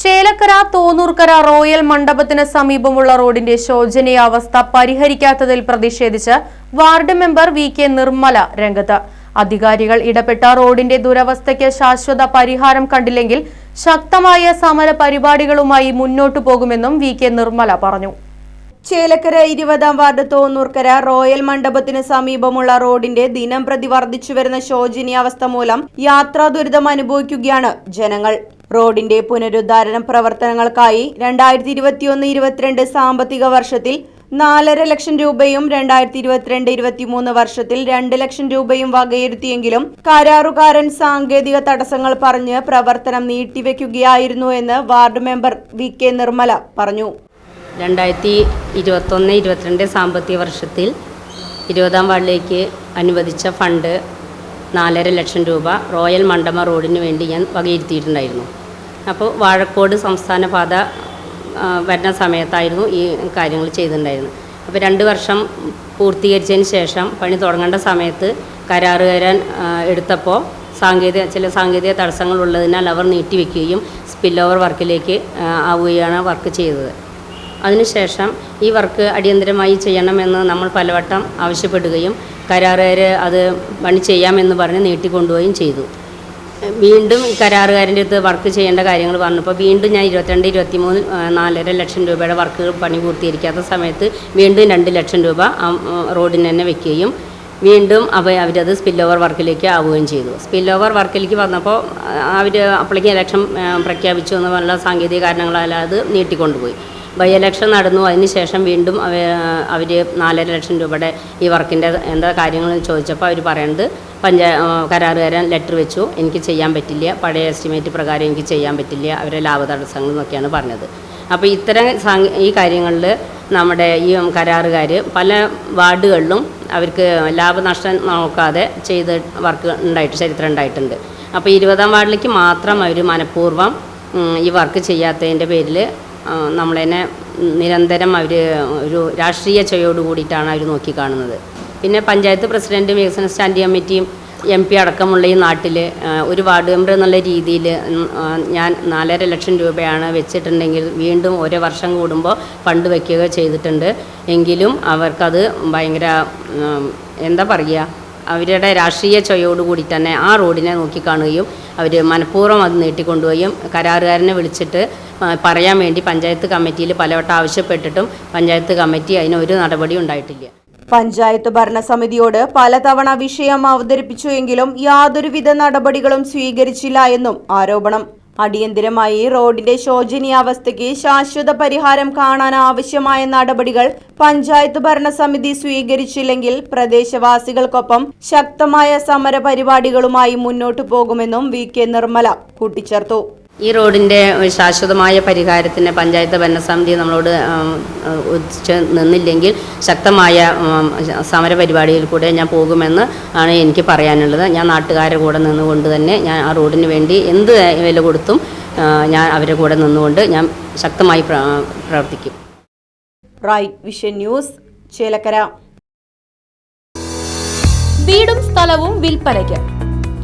Chelakkara Thonnurkara royal മണ്ഡപത്തിന് സമീപമുള്ള റോഡിന്റെ ശോചനീയാവസ്ഥ പരിഹരിക്കാത്തതിൽ പ്രതിഷേധിച്ച് ward member V K Nirmala രംഗത്ത്. അധികാരികൾ ഇടപെട്ട റോഡിന്റെ ദുരവസ്ഥയ്ക്ക് ശാശ്വത പരിഹാരം കണ്ടില്ലെങ്കിൽ ശക്തമായ സമര പരിപാടികളുമായി മുന്നോട്ടു പോകുമെന്നും വി കെ നിർമ്മല പറഞ്ഞു. ചേലക്കര ഇരുപതാം വാർഡ് തോന്നൂർക്കര റോയൽ മണ്ഡപത്തിന് സമീപമുള്ള റോഡിന്റെ ദിനം പ്രതി വർദ്ധിച്ചു വരുന്ന ശോചനീയാവസ്ഥ മൂലം യാത്രാ ദുരിതം അനുഭവിക്കുകയാണ് ജനങ്ങൾ. റോഡിന്റെ പുനരുദ്ധാരണ പ്രവർത്തനങ്ങൾക്കായി രണ്ടായിരത്തി ഇരുപത്തിയൊന്ന് ഇരുപത്തിരണ്ട് സാമ്പത്തിക വർഷത്തിൽ നാലര ലക്ഷം രൂപയും രണ്ടായിരത്തി ഇരുപത്തിരണ്ട് ഇരുപത്തിമൂന്ന് വർഷത്തിൽ രണ്ട് ലക്ഷം രൂപയും വകയിരുത്തിയെങ്കിലും കരാറുകാരൻ സാങ്കേതിക തടസ്സങ്ങൾ പറഞ്ഞ് പ്രവർത്തനം നീട്ടിവെക്കുകയായിരുന്നു എന്ന് ward member V K Nirmala പറഞ്ഞു. രണ്ടായിരത്തി ഇരുപത്തൊന്ന് ഇരുപത്തിരണ്ട് സാമ്പത്തിക വർഷത്തിൽ ഇരുപതാം വാർഡിലേക്ക് അനുവദിച്ച ഫണ്ട് നാലര ലക്ഷം രൂപ റോയൽ മണ്ഡമ റോഡിന് വേണ്ടി ഞാൻ വകയിരുത്തിയിട്ടുണ്ടായിരുന്നു. അപ്പോൾ വാഴക്കോട് സംസ്ഥാന പാത വരുന്ന സമയത്തായിരുന്നു ഈ കാര്യങ്ങൾ ചെയ്തിട്ടുണ്ടായിരുന്നത്. അപ്പോൾ രണ്ട് വർഷം പൂർത്തീകരിച്ചതിന് ശേഷം പണി തുടങ്ങേണ്ട സമയത്ത് കരാറുകാരൻ എടുത്തപ്പോൾ സാങ്കേതിക ചില സാങ്കേതിക തടസ്സങ്ങൾ ഉള്ളതിനാൽ അവർ നീട്ടിവെക്കുകയും സ്പിൽ ഓവർ വർക്കിലേക്ക് ആവുകയാണ് വർക്ക് ചെയ്തത്. അതിനുശേഷം ഈ വർക്ക് അടിയന്തരമായി ചെയ്യണമെന്ന് നമ്മൾ പലവട്ടം ആവശ്യപ്പെടുകയും കരാറുകാർ അത് പണി ചെയ്യാമെന്ന് പറഞ്ഞ് നീട്ടിക്കൊണ്ടുപോവുകയും ചെയ്തു. വീണ്ടും കരാറുകാരന്റെ അടുത്ത് വർക്ക് ചെയ്യേണ്ട കാര്യങ്ങൾ പറഞ്ഞപ്പോൾ വീണ്ടും ഞാൻ ഇരുപത്തിരണ്ട് ഇരുപത്തി മൂന്ന് നാലര ലക്ഷം രൂപയുടെ വർക്ക് പണി പൂർത്തീകരിക്കാത്ത സമയത്ത് വീണ്ടും രണ്ട് ലക്ഷം രൂപ ആ, റോഡിന് തന്നെ വെക്കുകയും വീണ്ടും അവ അവരത് സ്പിൽ ഓവർ വർക്കിലേക്ക് ആവുകയും ചെയ്തു. സ്പിൽ ഓവർ വർക്കിലേക്ക് വന്നപ്പോൾ അവർ അപ്പോഴേക്കും ഇലക്ഷൻ ആ, പ്രഖ്യാപിച്ചു എന്നുള്ള സാങ്കേതിക കാരണങ്ങളാൽ അത് നീട്ടിക്കൊണ്ടുപോയി. ബൈ ഇലക്ഷൻ നടന്നു. അതിന് ശേഷം വീണ്ടും അവർ നാലര ലക്ഷം രൂപയുടെ ഈ വർക്കിന്റെ എന്താ കാര്യങ്ങൾ ചോദിച്ചപ്പോൾ അവർ പറയുന്നത് പഞ്ചായ കരാറുകാരൻ ലെറ്റർ വെച്ചു. എനിക്ക് ചെയ്യാൻ പറ്റില്ല. പഴയ എസ്റ്റിമേറ്റ് പ്രകാരം എനിക്ക് ചെയ്യാൻ പറ്റില്ല. അവരെ ലാഭ തടസ്സങ്ങൾ എന്നൊക്കെയാണ് പറഞ്ഞത്. അപ്പോൾ ഇത്തരം ഈ കാര്യങ്ങളിൽ നമ്മുടെ ഈ കരാറുകാർ പല വാർഡുകളിലും അവർക്ക് ലാഭനഷ്ടം നോക്കാതെ ചെയ്ത് വർക്ക് ഉണ്ടായിട്ട് ചരിത്രം ഉണ്ടായിട്ടുണ്ട്. അപ്പോൾ ഇരുപതാം വാർഡിലേക്ക് മാത്രം അവർ മനഃപൂർവം ഈ വർക്ക് ചെയ്യാത്തതിന്റെ പേരിൽ നമ്മളതിനെ നിരന്തരം അവർ ഒരു രാഷ്ട്രീയ ചെയ്യോട് കൂടിയിട്ടാണ് അവർ നോക്കിക്കാണുന്നത്. പിന്നെ പഞ്ചായത്ത് പ്രസിഡന്റും വികസന സ്റ്റാൻഡ് കമ്മിറ്റിയും എം പി അടക്കമുള്ള ഈ നാട്ടിൽ ഒരു വാർഡ് മെമ്പർ എന്നുള്ള രീതിയിൽ ഞാൻ നാലര ലക്ഷം രൂപയാണ് വെച്ചിട്ടുണ്ടെങ്കിൽ വീണ്ടും ഒരു വർഷം കൂടുമ്പോൾ ഫണ്ട് വയ്ക്കുക ചെയ്തിട്ടുണ്ട്. എങ്കിലും അവർക്കത് ഭയങ്കര എന്താ പറയുക അവരുടെ രാഷ്ട്രീയ ചൊയോടുകൂടി തന്നെ ആ റോഡിനെ നോക്കിക്കാണുകയും അവർ മനഃപൂർവം അത് നീട്ടിക്കൊണ്ടുപോയും. കരാറുകാരനെ വിളിച്ചിട്ട് പറയാൻ വേണ്ടി പഞ്ചായത്ത് കമ്മിറ്റിയിൽ പലവട്ടം ആവശ്യപ്പെട്ടിട്ടും പഞ്ചായത്ത് കമ്മിറ്റി അതിന് ഒരു നടപടി ഉണ്ടായിട്ടില്ല. പഞ്ചായത്ത് ഭരണസമിതിയോട് പലതവണ വിഷയം അവതരിപ്പിച്ചുവെങ്കിലും യാതൊരുവിധ നടപടികളും സ്വീകരിച്ചില്ല എന്നും ആരോപണം. അടിയന്തിരമായി റോഡിന്റെ ശോചനീയാവസ്ഥയ്ക്ക് ശാശ്വത പരിഹാരം കാണാൻ ആവശ്യമായ നടപടികൾ പഞ്ചായത്ത് ഭരണസമിതി സ്വീകരിച്ചില്ലെങ്കിൽ പ്രദേശവാസികൾക്കൊപ്പം ശക്തമായ സമര പരിപാടികളുമായി മുന്നോട്ടു പോകുമെന്നും വി കെ നിർമ്മല കൂട്ടിച്ചേർത്തു. ഈ റോഡിന്റെ ശാശ്വതമായ പരിഹാരത്തിന് പഞ്ചായത്ത് ഭരണസമിതി നമ്മളോട് ഉദിച്ച് നിന്നില്ലെങ്കിൽ ശക്തമായ സമരപരിപാടിയിൽ കൂടെ ഞാൻ പോകുമെന്ന് ആണ് എനിക്ക് പറയാനുള്ളത്. ഞാൻ നാട്ടുകാരുടെ കൂടെ നിന്നുകൊണ്ട് തന്നെ ഞാൻ ആ റോഡിന് വേണ്ടി എന്ത് വില കൊടുത്തും ഞാൻ അവരുടെ കൂടെ നിന്നുകൊണ്ട് ഞാൻ ശക്തമായി പ്രവർത്തിക്കും. Right Vision News Chelakkara. വീടും സ്ഥലവും വിൽപ്പനയ്ക്ക്.